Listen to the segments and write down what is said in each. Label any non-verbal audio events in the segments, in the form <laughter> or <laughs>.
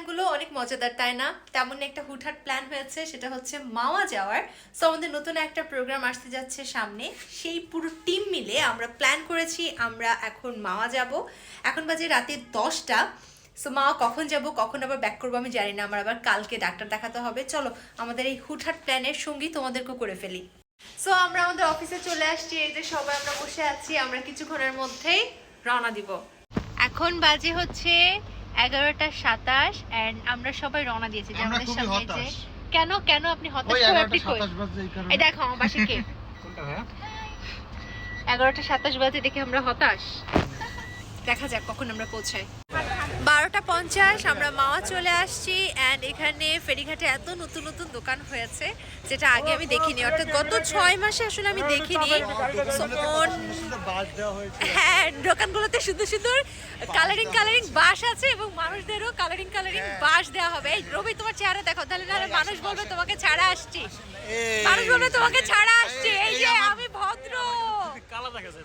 প্ল্যানগুলো অনেক মজাদার, তাই না? তেমন একটা হুটহাট প্ল্যান হয়েছে, সেটা হচ্ছে মাওয়া যাওয়ার। সো আমাদের নতুন একটা প্রোগ্রাম আসতে যাচ্ছে সামনে। সেই পুরো টিম মিলে আমরা প্ল্যান করেছি, আমরা এখন মাওয়া যাব। এখন বাজে রাতে দশটা। সো মা কখন যাব, কখন আবার ব্যাক করব আমি জানি না। আমার আবার কালকে ডাক্তার দেখাতে হবে। চলো, আমাদের এই হুটহাট প্ল্যানের সঙ্গী তোমাদেরকেও করে ফেলি। সো আমরা আমাদের অফিসে চলে আসছি। এই যে সবাই আমরা বসে আছি, আমরা কিছুক্ষণের মধ্যেই রওনা দিব। এখন বাজে হচ্ছে এগারোটা সাতাশ অ্যান্ড আমরা সবাই রওনা দিয়েছি যে আমাদের সামনে যে কেন কেন আপনি হতাশ? করে আপনি কই? এই দেখো আমার পাশে কে? এগারোটা সাতাশ বাজে দেখে আমরা হতাশ। দেখা যাক কখন আমরা পৌঁছাই। বারোটা পঞ্চাশ আমরা মাওয়া চলে আসছি অ্যান্ড এখানে ফেরিঘাটে এত নতুন নতুন দোকান হয়েছে যেটা আগে আমি দেখিনি। অর্থাৎ গত ছয় মাসে আসলে আমি দেখিনি। হ্যাঁ দোকানগুলোতে সুন্দর সুন্দর কালারিং কালারিং বাস আছে এবং মানুষদেরও কালারিং কালারিং বাস দেওয়া হবে। এই রবি তোমার চেহারা দেখো তাহলে নাহলে মানুষ বলবে তোমাকে ছাড়া আসছি। মানুষ বলবে তোমাকে ছাড়া আসছি। এই যে আমি ভদ্র। কালা দেখা যায়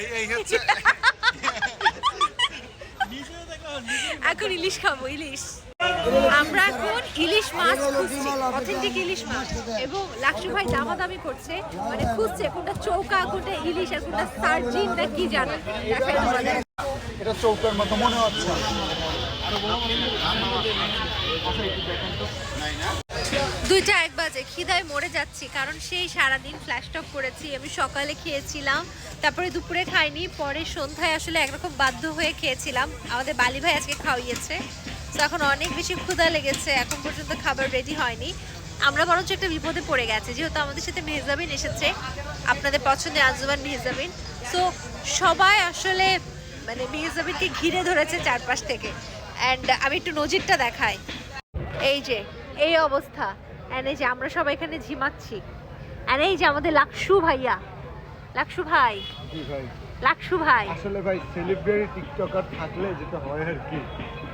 এই এই হচ্ছে <laughs> এখন ইলিশ খাব ইলিশ। আমরা এখন ইলিশ মাছ খুঁজছি অথেন্টিক ইলিশ মাছ। এবং লাকসু ভাই দামাদামি করছে মানে খুঁজছে কোনটা চৌকা কোনটা ইলিশ আর কোনটা সার্জিন না কি জানে। দেখাই তোমাদের। এটা চৌকার মতো মনে হচ্ছে। দুইটা এক বাজে, খিদায় মরে যাচ্ছি, কারণ সেই সারাদিন ফ্ল্যাশ টক করেছি, আমি সকালে খেয়েছিলাম, তারপরে দুপুরে খাইনি, পরে সন্ধ্যায় আসলে একরকম বাধ্য হয়ে খেয়েছিলাম। আমাদের বালি ভাই আজকে খাওয়িয়েছে, তো এখন অনেক বেশি ক্ষুধা লেগেছে, এখন পর্যন্ত খাবার রেডি হয়নি। আমরা বরঞ্চ একটা বিপদে পড়ে গেছে, যেহেতু আমাদের সাথে মেহজাবিন এসেছে, আপনাদের পছন্দের আজমান মেহজাবিন। সো সবাই আসলে মানে মেহজাবিনকে ঘিরে ধরেছে চারপাশ থেকে। অ্যান্ড আমি একটু নজিরটা দেখাই। এই যে এই অবস্থা। এন্ড এই যে আমরা সবাই এখানে ঝিমাচ্ছি। এন্ড এই যে আমাদের লাকসু ভাইয়া। লাকসু ভাই। লাকসু ভাই। আসলে ভাই সেলিব্রিটি টিকটকার থাকলে যেটা হয় আর কি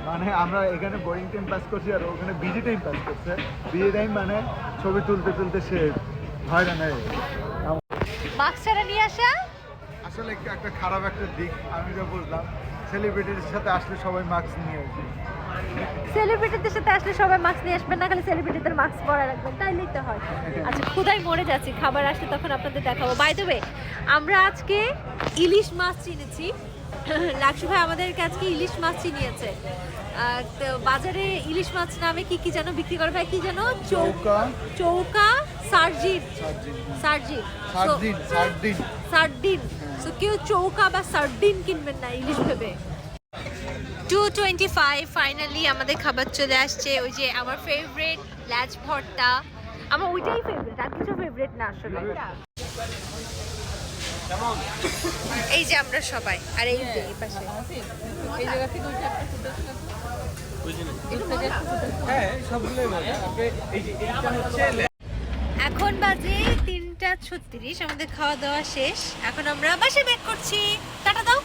মানে আমরা এখানে বোরিং টাইম পাস করছি আর ওখানে বিজি টাইম পাস করছে। বিজি টাইম মানে ছবি তুলতে তুলতে সে হয়রান না ছাড়া নিয়ে আসা? আসলে একটা- খারাপ একটা দিক আমি যা বুঝলাম। সেলিব্রিটির সাথে আসলে সবাই মাস্ক নিয়ে আসবে সেলিব্রিটিদের সাথে আসলে সবাই মাস্ক নিয়ে আসবেন না খালি সেলিব্রিটিদের মাস্ক পরা রাখবেন তাইলেই তো হয়। আচ্ছা ক্ষুদায় মরে যাচ্ছি খাবার আসলে তখন আপনাদের দেখাবো। বাই দ্য ওয়ে আমরা আজকে ইলিশ মাছ চিনেছি। লাকসু ভাই আমাদেরকে আজকে ইলিশ মাছ চিনিয়েছে। আর তো বাজারে ইলিশ মাছ নামে কি কি যেন বিক্রি করে ভাই? কি যেন? চৌকা। চৌকা সার্জিন সার্জিন সার্জিন সার্দিন সার্দিন সার্ডিন সো কেউ চৌকা বা সার্ডিন কিনবেন না ইলিশ ভেবে। টু টোয়েন্টি ফাইভ ফাইনালি আমাদের খাবার চলে আসছে। ওই যে আমার ফেভারিট ল্যাচ ভর্তা। আমার ওইটাই ফেভারিট আর কিছু ফেভারিট না আসলে। এই যে আমরা সবাই, আর এই যে এই পাশে। এখন বাজে তিনটা ছত্রিশ, আমাদের খাওয়া দাওয়া শেষ। এখন আমরা বাসে ব্যাক করছি। টাটা দাও।